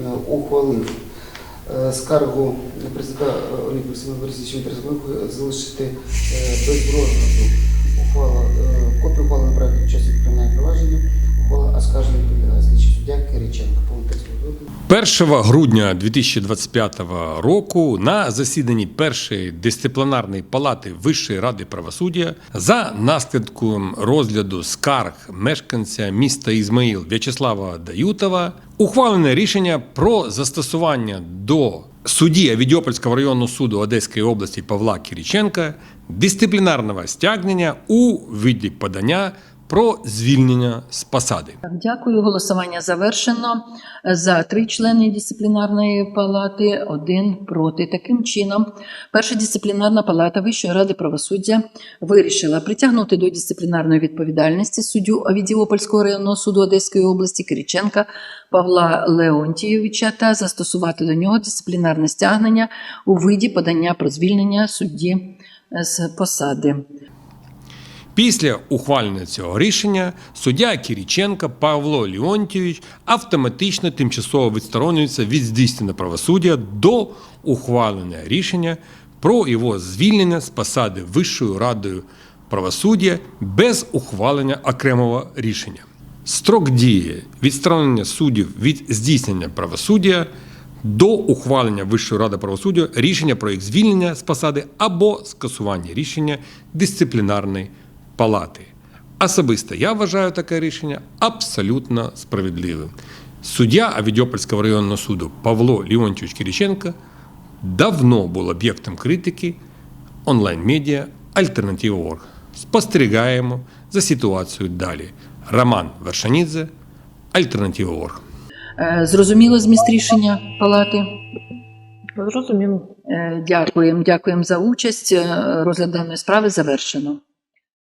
е, ухвалив е, скаргу президента Олімпійського Борисовича залишити е, без розгляду суддя Кириченко. Повний текст викладу. 1 грудня 2025 року на засіданні першої дисциплінарної палати Вищої ради правосуддя за наслідком розгляду скарг мешканця міста Ізмаїл В'ячеслава Даютова ухвалене рішення про застосування до судді Авідіопольського районного суду Одеської області Павла Кіріченка дисциплінарного стягнення у виді подання про звільнення з посади. Дякую. Голосування завершено. За три члени дисциплінарної палати, один проти. Таким чином, перша дисциплінарна палата Вищої ради правосуддя вирішила притягнути до дисциплінарної відповідальності суддю Авідіопольського районного суду Одеської області Кириченка Павла Леонтійовича та застосувати до нього дисциплінарне стягнення у виді подання про звільнення судді з посади. Після ухвалення цього рішення суддя Кіріченка Павло Леонтійович автоматично тимчасово відсторонюється від здійснення правосуддя до ухвалення рішення про його звільнення з посади Вищою радою правосуддя без ухвалення окремого рішення. Строк дії відсторонення суддів від здійснення правосуддя до ухвалення Вищої ради правосуддя рішення про їх звільнення з посади або скасування рішення дисциплінарної палати. Особисто я вважаю таке рішення абсолютно справедливим. Суддя Авідіопольського районного суду Павло Леонтьович Кириченко давно був об'єктом критики онлайн-медіа Альтернатива.орг. Спостерігаємо за ситуацією далі. Роман Вершанідзе, Альтернатива.орг. Е, Зрозуміло зміст рішення палати? Зрозуміло. Е, Дякуємо, дякуємо за участь. Е, Розгляд даної справи завершено.